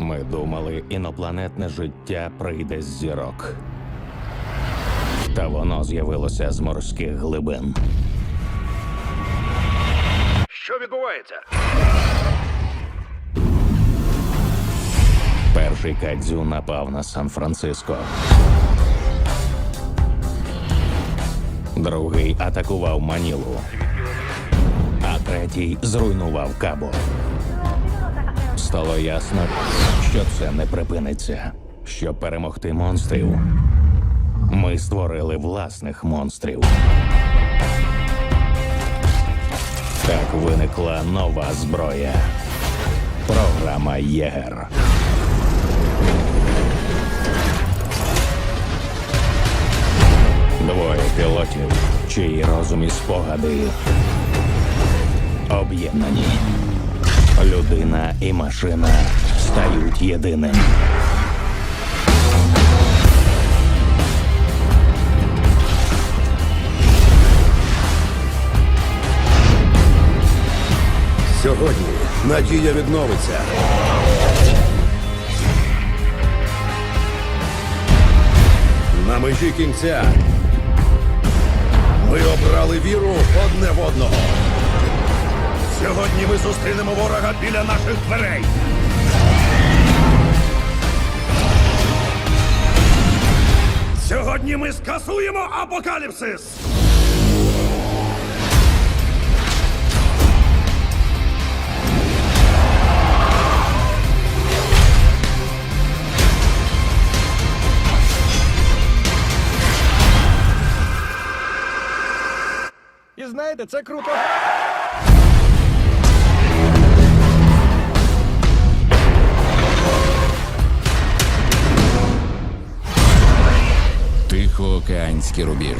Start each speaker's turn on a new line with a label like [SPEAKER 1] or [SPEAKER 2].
[SPEAKER 1] Ми думали, інопланетне життя прийде з зірок. Та воно з'явилося з морських глибин.
[SPEAKER 2] Що відбувається?
[SPEAKER 1] Перший кадзю напав на Сан-Франциско. Другий атакував Манілу. А третій зруйнував Кабо. Стало ясно, що це не припиниться. Щоб перемогти монстрів, ми створили власних монстрів. Так виникла нова зброя. Програма Єгер. Двоє пілотів, чиї розум і спогади об'єднані. Людина і машина стають єдиним.
[SPEAKER 2] Сьогодні надія відновиться. На межі кінця ми обрали віру одне в одного. Сьогодні ми зустрінемо ворога біля наших дверей. Сьогодні ми скасуємо апокаліпсис.
[SPEAKER 3] І знаєте, це круто.
[SPEAKER 4] Тихоокеанський рубіж.